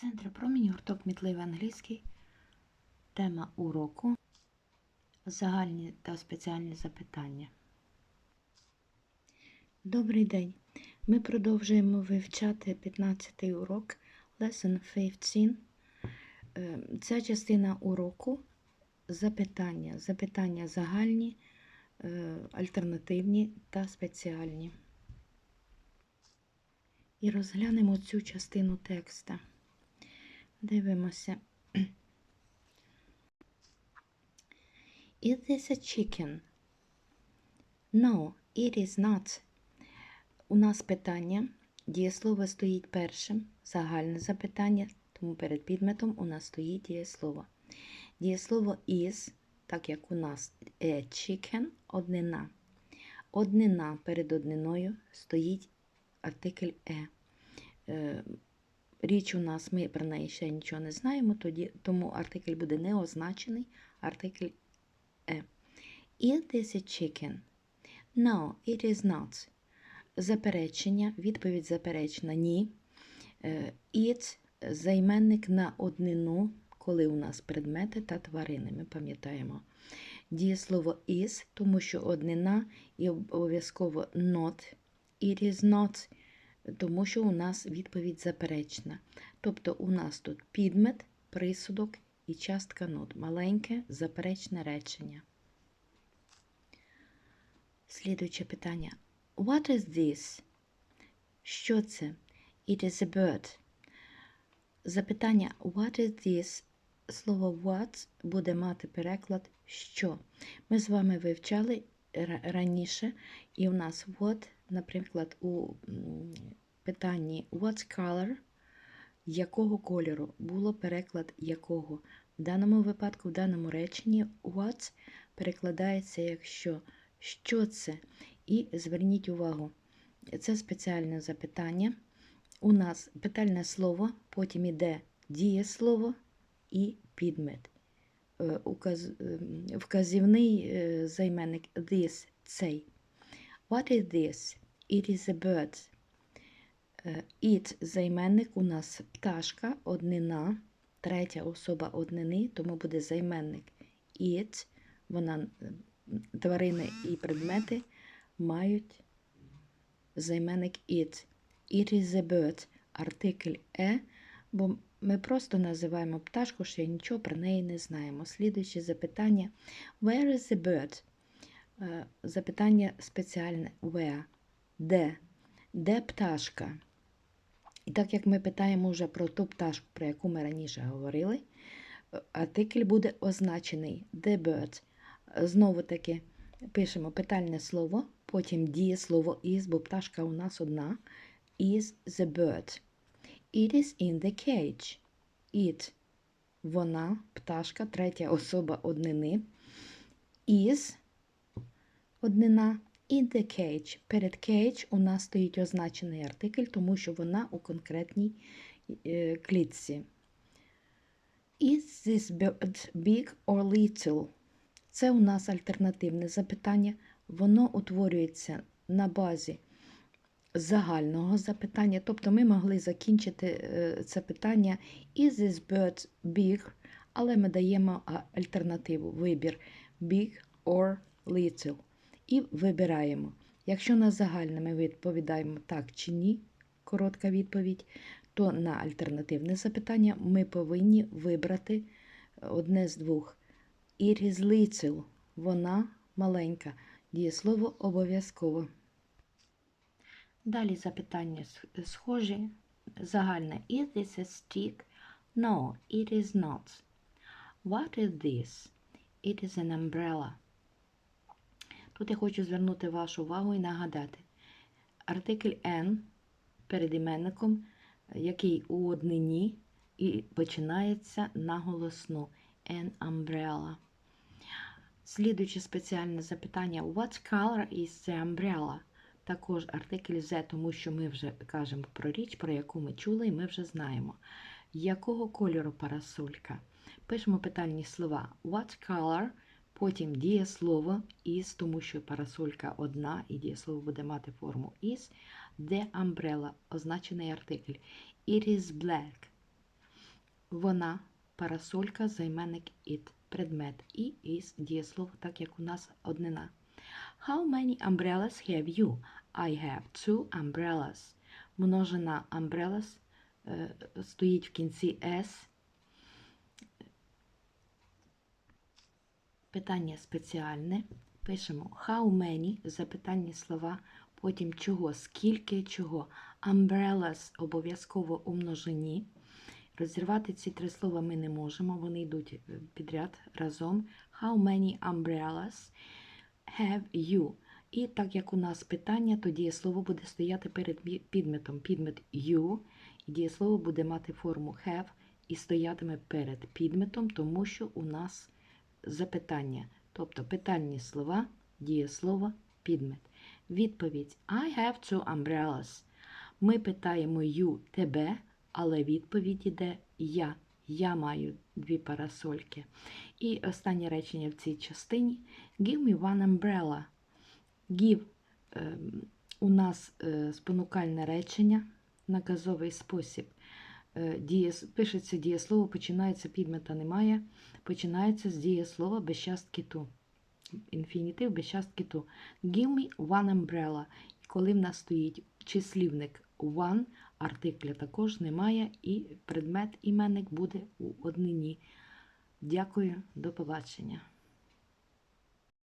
Центр промінь, гурток мітливий англійський. Тема уроку. Загальні та спеціальні запитання. Добрий день. Ми продовжуємо вивчати 15-й урок Lesson 15. Е, Ця частина уроку запитання. Запитання загальні, е, альтернативні та спеціальні. І розглянемо цю частину текста. Дивимося. Is this a chicken? No, it is not. У нас питання. Дієслово стоїть першим. Загальне запитання, тому перед підметом у нас стоїть дієслово. Дієслово is, так як у нас a chicken, однина. Однина перед одниною стоїть артикль е. Річ у нас, ми про неї ще нічого не знаємо, тоді, тому артикль буде не означений, артикль е. Is this a chicken? No, it is not. Заперечення, відповідь заперечна ні. Е, It займенник на однину, коли у нас предмети та тварини. Ми пам'ятаємо. Дієслово is, тому що однина і обов'язково not. It is not, тому що у нас відповідь заперечна. Тобто у нас тут підмет, присудок і частка not. Маленьке заперечне речення. Слідуюче питання. What is this? Що це? It is a bird. Запитання What is this? Слово what буде мати переклад що. Ми з вами вивчали раніше, і у нас what, наприклад, у питанні what color, якого кольору, було переклад якого. В даному випадку, в даному реченні what перекладається як що. Що це? І зверніть увагу, це спеціальне запитання. У нас питальне слово, потім іде дієслово і підмет. Е, ем, Вказівний е, займенник this, цей. What is this? It is a bird. Е, It займенник у нас пташка, однина, третя особа однини, тому буде займенник it. Вона, е, тварини і предмети мають займенник it. It is a bird. Артикль е, бо ми просто називаємо пташку, ще нічого про неї не знаємо. Слідуюче запитання: Where is the bird? Е, Запитання спеціальне where? Де? Де пташка? І так як ми питаємо вже про ту пташку, про яку ми раніше говорили, е, артикль буде означений the bird. Знову таки пишемо питальне слово, потім дієслово is, бо пташка у нас одна. Is the bird. It is in the cage. It. Вона, пташка, третя особа однини. Is однина. In the cage. Перед cage у нас стоїть означений артикль, тому що вона у конкретній е, клітці. Is this bird big or little? Це у нас альтернативне запитання. Воно утворюється на базі загального запитання. Тобто ми могли закінчити е, це питання Is this bird big? Але ми даємо альтернативу, вибір big or little. І вибираємо. Якщо на загальне ми відповідаємо так чи ні, коротка відповідь, то на альтернативне запитання ми повинні вибрати одне з двох. It is little. Вона маленька. Дієслово обов'язково. Далі запитання схожі. Загальне. Is this a stick? No, it is not. What is this? It is an umbrella. Тут я хочу звернути вашу увагу і нагадати. Артикль N перед іменником, який у однині і починається на голосну. An umbrella. Слідуюче спеціальне запитання. What color is the umbrella? Також артикль Z, тому що ми вже кажемо про річ, про яку ми чули, і ми вже знаємо. Якого кольору парасолька? Пишемо питальні слова. What color? Потім дієслово is, тому що парасолька одна, і дієслово буде мати форму is. The umbrella, означений артикль. It is black. вона, парасолька, займенник it, предмет і із дієслово, так як у нас однина. How many umbrellas have you? I have two umbrellas. Множина umbrellas е, стоїть в кінці S. Питання спеціальне. Пишемо how many, запитання слова, потім чого, скільки чого. Umbrellas обов'язково у множині. Розірвати ці три слова ми не можемо, вони йдуть е, підряд разом. How many umbrellas have you? І так як у нас питання, то дієслово буде стояти перед підметом. Підмет you, і дієслово буде мати форму have і стоятиме перед підметом, тому що у нас запитання. Тобто питальні слова, дієслово, підмет. Відповідь I have two umbrellas. Ми питаємо you тебе, але відповідь іде я. Я маю дві парасольки. І останнє речення в цій частині Give me one umbrella. Give ем, у нас е, спонукальне речення, наказовий спосіб. Е, пишеться дієслово, починається підмета немає, починається з дієслова без частки ту. Інфінітив без частки ту. Give me one umbrella. Коли в нас стоїть числівник one, артикля також немає, і предмет іменник буде у однині. Дякую, до побачення.